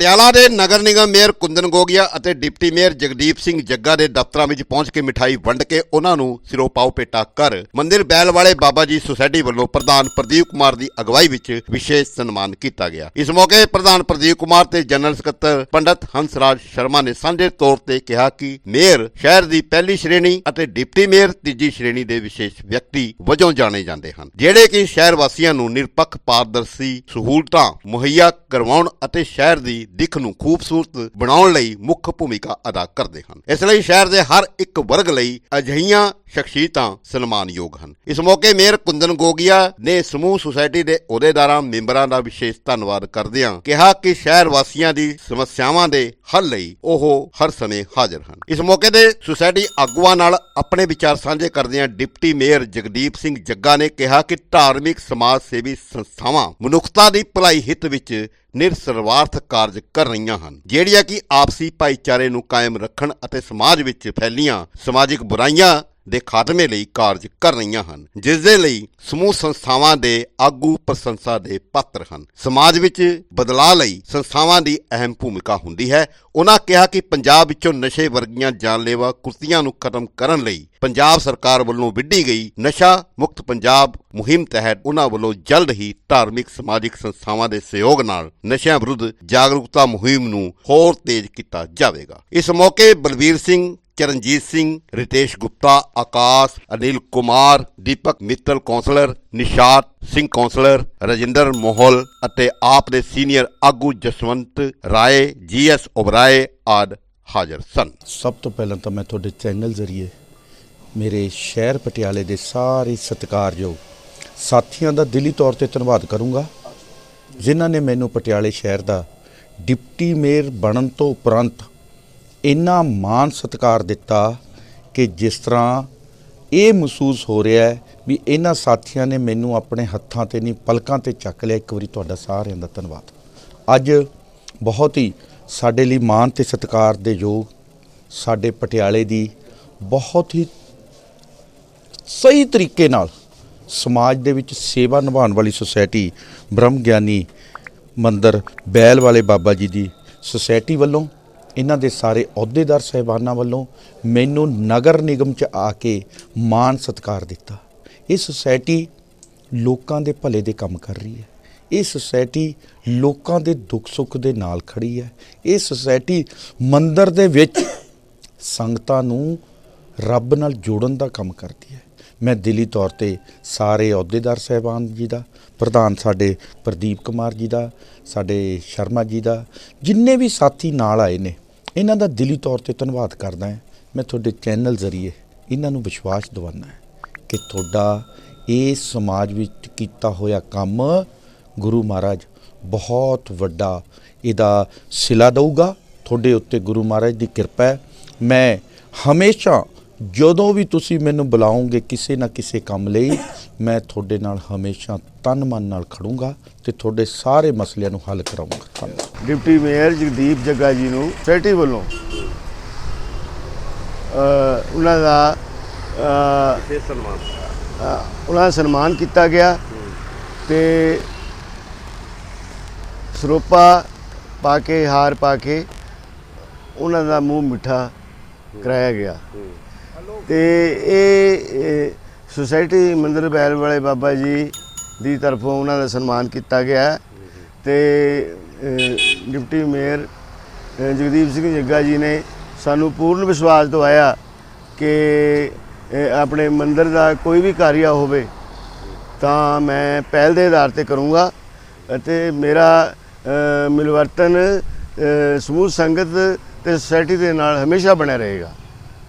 ਪਟਿਆਲਾ ਦੇ ਨਗਰ ਨਿਗਮ ਮੇਅਰ ਕੁੰਦਨ ਗੋਗਿਆ ਅਤੇ deputy mayor Jagdeep Singh Jagga ਦੇ ਦਫ਼ਤਰਾਂ ਵਿੱਚ ਪਹੁੰਚ ਕੇ ਮਿਠਾਈ ਵੰਡ ਕੇ ਉਹਨਾਂ ਨੂੰ ਸਿਰੋਂ ਪਾਉ ਪੇਟਾ ਕਰ। ਮੰਦਿਰ ਬੈਲ ਵਾਲੇ ਬਾਬਾ ਜੀ ਸੁਸਾਇਟੀ ਵੱਲੋਂ ਪ੍ਰਧਾਨ ਪ੍ਰਦੀਪ ਕੁਮਾਰ ਦੀ ਅਗਵਾਈ ਵਿੱਚ ਵਿਸ਼ੇਸ਼ ਸਨਮਾਨ ਕੀਤਾ ਗਿਆ। ਇਸ ਮੌਕੇ ਪ੍ਰਧਾਨ ਪ੍ਰਦੀਪ ਕੁਮਾਰ ਤੇ ਜਨਰਲ ਸਕੱਤਰ ਪੰਡਤ ਹੰਸਰਾਜ ਸ਼ਰਮਾ ਨੇ ਸਾਂਝੇ ਤੌਰ ਤੇ ਕਿਹਾ ਕਿ ਮੇਅਰ ਸ਼ਹਿਰ ਦੀ ਪਹਿਲੀ ਸ਼੍ਰੇਣੀ ਅਤੇ ਡਿਪਟੀ ਮੇਅਰ ਤੀਜੀ ਸ਼੍ਰੇਣੀ ਦੇ ਵਿਸ਼ੇਸ਼ ਵਿਅਕਤੀ ਵਜੋਂ ਜਾਣੇ ਜਾਂਦੇ ਹਨ। ਜਿਹੜੇ ਕਿ ਸ਼ਹਿਰ ਵਾਸੀਆਂ ਨੂੰ ਨਿਰਪੱਖ ਪਾਰਦਰਸ਼ੀ ਸਹੂਲਤਾਂ ਮੁਹੱਈਆ ਕਰਵਾਉਣ ਅਤੇ ਸ਼ਹਿਰ ਦੀ ਦਿੱਖ ਨੂੰ ਖੂਬਸੂਰਤ ਬਣਾਉਣ ਲਈ ਮੁੱਖ ਭੂਮਿਕਾ ਅਦਾ ਕਰਦੇ ਹਨ। ਇਸ ਲਈ ਸ਼ਹਿਰ ਦੇ ਹਰ ਇੱਕ ਵਰਗ ਲਈ ਅਜਿਹੀਆਂ ਸ਼ਖਸੀਅਤਾਂ ਸਨਮਾਨਯੋਗ ਹਨ। ਇਸ ਮੌਕੇ ਮੇਅਰ ਕੁੰਦਨ ਗੋਗਿਆ ਨੇ ਸਮੂਹ ਸੁਸਾਇਟੀ ਦੇ ਅਹੁਦੇਦਾਰਾਂ, ਮੈਂਬਰਾਂ ਦਾ ਵਿਸ਼ੇਸ਼ ਧੰਨਵਾਦ ਕਰਦਿਆਂ ਕਿਹਾ ਕਿ ਸ਼ਹਿਰ ਵਾਸੀਆਂ ਦੀ ਸਮੱਸਿਆਵਾਂ ਦੇ ਹੱਲ ਲਈ ਉਹ ਹਰ ਸਮੇਂ ਹਾਜ਼ਰ ਹਨ। ਇਸ ਮੌਕੇ ਤੇ ਸੁਸਾਇਟੀ ਆਗੂਆਂ ਨਾਲ ਆਪਣੇ ਵਿਚਾਰ ਸਾਂਝੇ ਕਰਦਿਆਂ ਡਿਪਟੀ ਮੇਅਰ ਜਗਦੀਪ ਸਿੰਘ ਜੱਗਾ ਨੇ ਕਿਹਾ ਕਿ ਧਾਰਮਿਕ ਸਮਾਜ ਸੇਵੀ ਸੰਸਥਾਵਾਂ ਮਨੁੱਖਤਾ ਦੀ ਭਲਾਈ ਹਿੱਤ ਵਿੱਚ ਨਿਰਸਰਵਾਰਥ ਕਾਰਜ ਕਰ ਰਹੀਆਂ ਹਨ, ਜਿਹੜੀਆਂ ਕਿ ਆਪਸੀ ਭਾਈਚਾਰੇ ਨੂੰ ਕਾਇਮ ਰੱਖਣ ਅਤੇ ਸਮਾਜ ਵਿੱਚ ਫੈਲੀਆਂ ਸਮਾਜਿਕ ਬੁਰਾਈਆਂ ਦੇ ਖਾਤਮੇ ਲਈ ਕਾਰਜ ਕਰ ਰਹੀਆਂ ਹਨ, ਜਿਸ ਦੇ ਲਈ ਸਮੂਹ ਸੰਸਥਾਵਾਂ ਦੇ ਆਗੂ ਪ੍ਰਸ਼ੰਸਾ ਦੇ ਪਾਤਰ ਹਨ। ਸਮਾਜ ਵਿੱਚ ਬਦਲਾਅ ਲਈ ਸੰਸਥਾਵਾਂ ਦੀ ਅਹਿਮ ਭੂਮਿਕਾ ਹੁੰਦੀ ਹੈ। ਉਹਨਾਂ ਕਿਹਾ ਕਿ ਪੰਜਾਬ ਵਿੱਚੋਂ ਨਸ਼ੇ ਵਰਗੀਆਂ ਜਾਨਲੇਵਾ ਕੁਰਤੀਆਂ ਨੂੰ ਖਤਮ ਕਰਨ ਲਈ ਪੰਜਾਬ ਸਰਕਾਰ ਵੱਲੋਂ ਵਿੱਢੀ ਗਈ ਨਸ਼ਾ ਮੁਕਤ ਪੰਜਾਬ ਮੁਹਿੰਮ ਤਹਿਤ ਉਹਨਾਂ ਵੱਲੋਂ ਜਲਦ ਹੀ ਧਾਰਮਿਕ ਸਮਾਜਿਕ ਸੰਸਥਾਵਾਂ ਦੇ ਸਹਿਯੋਗ ਨਾਲ ਨਸ਼ਿਆਂ ਵਿਰੁੱਧ ਜਾਗਰੂਕਤਾ ਮੁਹਿੰਮ ਨੂੰ ਹੋਰ ਤੇਜ਼ ਕੀਤਾ ਜਾਵੇਗਾ। ਇਸ ਮੌਕੇ ਬਲਵੀਰ ਸਿੰਘ ਚਰਨਜੀਤ ਸਿੰਘ, ਰਿਤੇਸ਼ ਗੁਪਤਾ, ਆਕਾਸ਼, ਅਨਿਲ ਕੁਮਾਰ, ਦੀਪਕ ਮਿੱਤਲ ਕੌਂਸਲਰ, ਨਿਸ਼ਾਤ ਸਿੰਘ ਕੌਂਸਲਰ, ਰਜਿੰਦਰ ਮੋਹਲ ਅਤੇ ਆਪ ਦੇ ਸੀਨੀਅਰ ਆਗੂ ਜਸਵੰਤ ਰਾਏ, ਜੀਐਸ ਓਬਰਾਏ ਆਦ ਹਾਜ਼ਰ ਸਨ। ਸਭ ਤੋਂ ਪਹਿਲਾਂ ਤਾਂ ਮੈਂ ਤੁਹਾਡੇ ਚੈਨਲ ਜ਼ਰੀਏ ਮੇਰੇ ਸ਼ਹਿਰ ਪਟਿਆਲੇ ਦੇ ਸਾਰੇ ਸਤਿਕਾਰਯੋਗ ਸਾਥੀਆਂ ਦਾ ਦਿਲੀ ਤੌਰ ਤੇ ਧੰਨਵਾਦ ਕਰੂੰਗਾ, ਜਿਨ੍ਹਾਂ ਨੇ ਮੈਨੂੰ ਪਟਿਆਲੇ ਸ਼ਹਿਰ ਦਾ ਡਿਪਟੀ ਮੇਅਰ ਬਣਨ ਤੋਂ ਉਪਰੰਤ ਇੰਨਾ ਮਾਣ ਸਤਿਕਾਰ ਦਿੱਤਾ ਕਿ ਜਿਸ ਤਰ੍ਹਾਂ ਇਹ ਮਹਿਸੂਸ ਹੋ ਰਿਹਾ ਹੈ ਵੀ ਇਹਨਾਂ ਸਾਥੀਆਂ ਨੇ ਮੈਨੂੰ ਆਪਣੇ ਹੱਥਾਂ ਤੇ ਨਹੀਂ, ਪਲਕਾਂ ਤੇ ਚੱਕ ਲਿਆ। ਇੱਕ ਵਾਰੀ ਤੁਹਾਡਾ ਸਾਰਿਆਂ ਦਾ ਧੰਨਵਾਦ। ਅੱਜ ਬਹੁਤ ਹੀ ਸਾਡੇ ਲਈ ਮਾਣ ਤੇ ਸਤਿਕਾਰ ਦੇ ਯੋਗ ਸਾਡੇ ਪਟਿਆਲੇ ਦੀ ਬਹੁਤ ਹੀ ਸਹੀ ਤਰੀਕੇ ਨਾਲ ਸਮਾਜ ਦੇ ਵਿੱਚ ਸੇਵਾ ਨਿਭਾਉਣ ਵਾਲੀ ਸੁਸਾਇਟੀ ਬ੍ਰਹਮ ਗਿਆਨੀ ਮੰਦਰ ਬੈਲ ਵਾਲੇ ਬਾਬਾ ਜੀ ਦੀ ਸੁਸਾਇਟੀ ਵੱਲੋਂ ਇਹਨਾਂ ਦੇ ਸਾਰੇ ਅਹੁਦੇਦਾਰ ਸਹਿਬਾਨਾਂ ਵੱਲੋਂ ਮੈਨੂੰ ਨਗਰ ਨਿਗਮ ਚ ਆ ਕੇ ਮਾਣ ਸਤਿਕਾਰ ਦਿੱਤਾ। ਇਹ ਸੁਸਾਇਟੀ ਲੋਕਾਂ ਦੇ ਭਲੇ ਦੇ ਕੰਮ ਕਰ ਰਹੀ ਹੈ। ਇਹ ਸੁਸਾਇਟੀ ਲੋਕਾਂ ਦੇ ਦੁੱਖ ਸੁੱਖ ਦੇ ਨਾਲ ਖੜੀ ਹੈ। ਇਹ ਸੁਸਾਇਟੀ ਮੰਦਰ ਦੇ ਵਿੱਚ ਸੰਗਤਾਂ ਨੂੰ ਰੱਬ ਨਾਲ ਜੋੜਨ ਦਾ ਕੰਮ ਕਰਦੀ ਹੈ। ਮੈਂ ਦਿੱਲੀ ਤੌਰ ਤੇ ਸਾਰੇ ਅਹੁਦੇਦਾਰ ਸਹਿਬਾਨ ਜੀ ਦਾ, ਪ੍ਰਧਾਨ ਸਾਡੇ ਪ੍ਰਦੀਪ ਕੁਮਾਰ ਜੀ ਦਾ, ਸਾਡੇ ਸ਼ਰਮਾ ਜੀ ਦਾ, ਜਿੰਨੇ ਵੀ ਸਾਥੀ ਨਾਲ ਆਏ ਨੇ ਇਹਨਾਂ ਦਾ ਦਿਲੀ ਤੌਰ ਤੇ ਧੰਨਵਾਦ ਕਰਦਾ ਹਾਂ। ਮੈਂ ਤੁਹਾਡੇ ਚੈਨਲ ਜ਼ਰੀਏ ਇਹਨਾਂ ਨੂੰ ਵਿਸ਼ਵਾਸ ਦਿਵਾਉਣਾ ਹੈ ਕਿ ਤੁਹਾਡਾ ਇਸ ਸਮਾਜ ਵਿੱਚ ਕੀਤਾ ਹੋਇਆ ਕੰਮ ਗੁਰੂ ਮਹਾਰਾਜ ਬਹੁਤ ਵੱਡਾ ਇਹਦਾ ਸਿਲਾ ਦਊਗਾ। ਤੁਹਾਡੇ ਉੱਤੇ ਗੁਰੂ ਮਹਾਰਾਜ ਦੀ ਕਿਰਪਾ ਹੈ। ਮੈਂ ਹਮੇਸ਼ਾ ਜਦੋਂ ਵੀ ਤੁਸੀਂ ਮੈਨੂੰ ਬੁਲਾਉਂਗੇ ਕਿਸੇ ਨਾ ਕਿਸੇ ਕੰਮ ਲਈ ਮੈਂ ਤੁਹਾਡੇ ਨਾਲ ਹਮੇਸ਼ਾ ਤਨ ਮਨ ਨਾਲ ਖੜੂੰਗਾ ਤੇ ਤੁਹਾਡੇ ਸਾਰੇ ਮਸਲਿਆਂ ਨੂੰ ਹੱਲ ਕਰਾਉਂਗਾ। ਡਿਪਟੀ ਮੇਅਰ ਜਗਦੀਪ ਜੱਗਾ ਜੀ ਨੂੰ ਸੋਸਾਇਟੀ ਵੱਲੋਂ ਉਹਨਾਂ ਦਾ ਸਨਮਾਨ। ਉਹਨਾਂ ਦਾ ਸਨਮਾਨ ਕੀਤਾ ਗਿਆ ਤੇ ਸਰੋਪਾ ਪਾ ਕੇ ਹਾਰ ਪਾ ਕੇ ਉਹਨਾਂ ਦਾ ਮੂੰਹ ਮਿੱਠਾ ਕਰਾਇਆ ਗਿਆ। ਤੇ ਇਹ ਸੁਸਾਇਟੀ ਮੰਦਰ ਬੈਲ ਵਾਲੇ ਬਾਬਾ ਜੀ ਦੀ ਤਰਫੋਂ ਉਹਨਾਂ ਦਾ ਸਨਮਾਨ ਕੀਤਾ ਗਿਆ ਤੇ ਡਿਪਟੀ ਮੇਅਰ ਜਗਦੀਪ ਸਿੰਘ ਜੱਗਾ ਜੀ ਨੇ ਸਾਨੂੰ ਪੂਰਨ ਵਿਸ਼ਵਾਸ ਦਵਾਇਆ ਕਿ ਆਪਣੇ ਮੰਦਰ ਦਾ ਕੋਈ ਵੀ ਕਾਰਿਆ ਹੋਵੇ ਤਾਂ ਮੈਂ ਪਹਿਲ ਦੇ ਆਧਾਰ ਤੇ ਕਰੂੰਗਾ ਅਤੇ ਮੇਰਾ ਮਿਲਵਰਤਨ ਸਮੂਹ ਸੰਗਤ ਤੇ ਸੁਸਾਇਟੀ ਦੇ ਨਾਲ ਹਮੇਸ਼ਾ ਬਣਿਆ ਰਹੇਗਾ